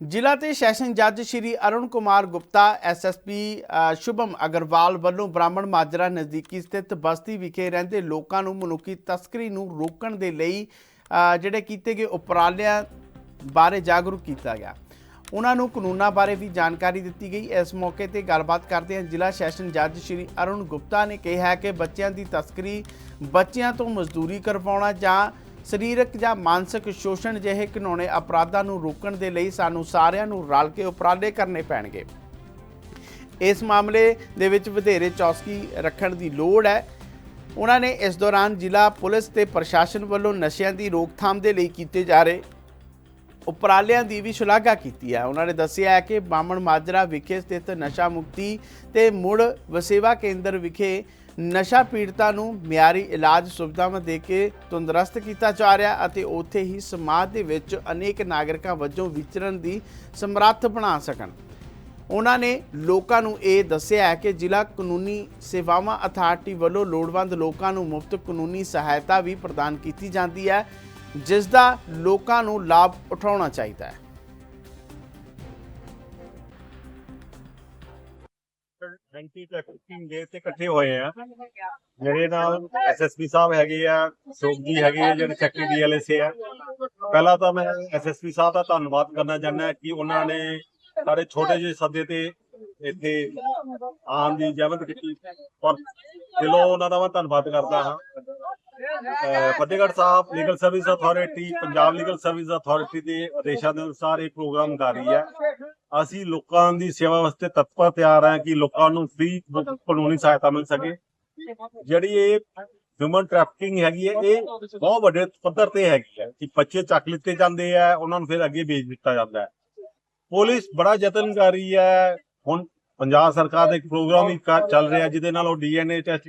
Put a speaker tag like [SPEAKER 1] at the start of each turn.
[SPEAKER 1] ਜ਼ਿਲ੍ਹਾ ਤੇ ਸੈਸ਼ਨ ਜੱਜ ਸ਼੍ਰੀ ਅਰੁਣ ਕੁਮਾਰ ਗੁਪਤਾ ਐਸਐਸਪੀ ਸ਼ੁਭਮ ਅਗਰਵਾਲ ਵੱਲੋਂ ਬ੍ਰਾਹਮਣ ਮਾਜਰਾ ਨਜ਼ਦੀਕੀ ਸਥਿਤ ਬਸਤੀ ਵਿਖੇ ਰਹਿੰਦੇ ਲੋਕਾਂ ਨੂੰ ਮਨੁੱਖੀ ਤਸਕਰੀ ਨੂੰ ਰੋਕਣ ਦੇ ਲਈ ਜਿਹੜੇ ਕੀਤੇ ਗਏ ਉਪਰਾਲਿਆਂ ਬਾਰੇ ਜਾਗਰੂਕ ਕੀਤਾ ਗਿਆ। ਉਹਨਾਂ ਨੂੰ ਕਾਨੂੰਨਾਂ ਬਾਰੇ ਵੀ ਜਾਣਕਾਰੀ ਦਿੱਤੀ ਗਈ। ਇਸ ਮੌਕੇ ਤੇ ਗੱਲਬਾਤ ਕਰਦੇ ਹਾਂ ਜ਼ਿਲ੍ਹਾ ਸੈਸ਼ਨ ਜੱਜ ਸ਼੍ਰੀ ਅਰੁਣ ਗੁਪਤਾ ਨੇ ਕਿਹਾ ਕਿ ਬੱਚਿਆਂ ਦੀ ਤਸਕਰੀ ਬੱਚਿਆਂ ਤੋਂ ਮਜ਼ਦੂਰੀ ਕਰਵਾਉਣਾ ਜਾਂ ਸਰੀਰਕ ਜਾਂ ਮਾਨਸਿਕ ਸ਼ੋਸ਼ਣ ਜਿਹੇ ਘਿਨੌਣੇ ਅਪਰਾਧਾਂ ਨੂੰ ਰੋਕਣ ਦੇ ਲਈ ਸਾਨੂੰ ਸਾਰਿਆਂ ਨੂੰ ਰਲ ਕੇ ਉਪਰਾਲੇ ਕਰਨੇ ਪੈਣਗੇ। ਇਸ ਮਾਮਲੇ ਦੇ ਵਿੱਚ ਵਧੇਰੇ ਚੌਕਸੀ ਰੱਖਣ ਦੀ ਲੋੜ ਹੈ। ਉਹਨਾਂ ਨੇ ਇਸ ਦੌਰਾਨ ਜ਼ਿਲ੍ਹਾ ਪੁਲਿਸ ਤੇ ਪ੍ਰਸ਼ਾਸਨ ਵੱਲੋਂ ਨਸ਼ਿਆਂ ਦੀ ਰੋਕਥਾਮ ਦੇ ਲਈ ਕੀਤੇ ਜਾ ਰਹੇ ਉਪਰਾਲਿਆਂ ਦੀ ਵੀ ਸ਼ਲਾਘਾ ਕੀਤੀ ਹੈ। ਉਹਨਾਂ ਨੇ ਦੱਸਿਆ ਹੈ ਕਿ ਬਾਮਣ ਮਾਜਰਾ ਵਿਖੇ ਸਥਿਤ ਨਸ਼ਾ ਮੁਕਤੀ ਤੇ ਮੁੜ ਵਸੇਵਾ ਕੇਂਦਰ ਵਿਖੇ ਨਸ਼ਾ ਪੀੜਤਾਂ ਨੂੰ ਮਿਆਰੀ ਇਲਾਜ ਸੁਵਿਧਾਵਾਂ ਦੇ ਕੇ ਤੰਦਰੁਸਤ ਕੀਤਾ ਜਾ ਰਿਹਾ ਅਤੇ ਉੱਥੇ ਹੀ ਸਮਾਜ ਦੇ ਵਿੱਚ ਅਨੇਕ ਨਾਗਰਿਕਾਂ ਵਜੋਂ ਵਿਚਰਨ ਦੀ ਸਮਰੱਥ ਬਣਾ ਸਕਣ। ਉਹਨਾਂ ਨੇ ਲੋਕਾਂ ਨੂੰ ਇਹ ਦੱਸਿਆ ਹੈ ਕਿ ਜ਼ਿਲ੍ਹਾ ਕਾਨੂੰਨੀ ਸੇਵਾਵਾਂ ਅਥਾਰਟੀ ਵੱਲੋਂ ਲੋੜਵੰਦ ਲੋਕਾਂ ਨੂੰ ਮੁਫਤ ਕਾਨੂੰਨੀ ਸਹਾਇਤਾ ਵੀ ਪ੍ਰਦਾਨ ਕੀਤੀ ਜਾਂਦੀ ਹੈ। ਜਿਸ ਦਾ ਲੋਕਾਂ ਨੂੰ ਲਾਭ ਉਠਾਉਣਾ ਚਾਹੀਦਾ ਹੈ।
[SPEAKER 2] ਐਂਟੀ ਟ੍ਰੈਫਿਕਿੰਗ ਡੇ ਤੇ ਇਕੱਠੇ ਹੋਏ ਆ। ਮੇਰੇ ਨਾਲ ਐਸਐਸਪੀ ਸਾਹਿਬ ਹੈਗੇ ਆ, ਸੋਗੀ ਹੈਗੇ ਆ, ਜਿਹੜੇ ਸੈਕਟਰੀ ਡੀਐਲਐਸਏ ਆ। ਪਹਿਲਾਂ ਤਾਂ ਮੈਂ ਐਸਐਸਪੀ ਸਾਹਿਬ ਦਾ ਧੰਨਵਾਦ ਕਰਨਾ ਚਾਹੁੰਦਾ ਕਿ ਉਹਨਾਂ ਨੇ ਸਾਡੇ ਛੋਟੇ ਜਿਹੇ ਸੱਦੇ ਤੇ ਇੱਥੇ ਆਉਣ ਦੀ ਜਹਿਮਤ ਕੀਤੀ ਪਰ ਦਿਲੋਂ ਉਹਨਾਂ ਦਾ ਮੈਂ ਧੰਨਵਾਦ ਕਰਦਾ ਹਾਂ। Fatehgarh Sahib legal service authority Punjab legal service authority ਦੇ ਆਦੇਸ਼ਾਂ ਦੇ ਅਨੁਸਾਰ ਇਹ ਪ੍ਰੋਗਰਾਮ ਕਰ ਹੈ। ਅਸੀਂ ਲੋਕਾਂ ਦੀ ਸੇਵਾ ਵਾਸਤੇ ਤਤਪਰ ਤਿਆਰ ਹਾਂ ਕਿ ਲੋਕਾਂ ਨੂੰ ਫ੍ਰੀ ਕਾਨੂੰਨੀ ਸਹਾਇਤਾ ਮਿਲ ਸਕੇ। ਜਿਹੜੀ ਇਹ ਹਿਊਮਨ ਟ੍ਰੈਫਿਕਿੰਗ ਹੈਗੀ ਹੈ, ਇਹ ਬਹੁਤ ਵੱਡੇ ਪੱਧਰ ਤੇ ਹੈਗੀ ਹੈ ਕਿ ਬੱਚੇ ਚੱਕ ਲਿੱਤੇ ਜਾਂਦੇ ਆ, ਉਹਨਾਂ ਨੂੰ ਫਿਰ ਅੱਗੇ ਵੇਚ ਦਿੱਤਾ ਜਾਂਦਾ ਹੈ। ਪੁਲਿਸ ਬੜਾ ਯਤਨ ਕਰ ਰਹੀ ਹੈ। ਹੁਣ ਪੰਜਾਬ ਸਰਕਾਰ ਦਾ ਇੱਕ ਪ੍ਰੋਗਰਾਮ ਵੀ ਚੱਲ ਰਿਹਾ, ਜਿਹਦੇ ਨਾਲ ਉਹ ਡੀਐਨਏ ਟੈਸਟ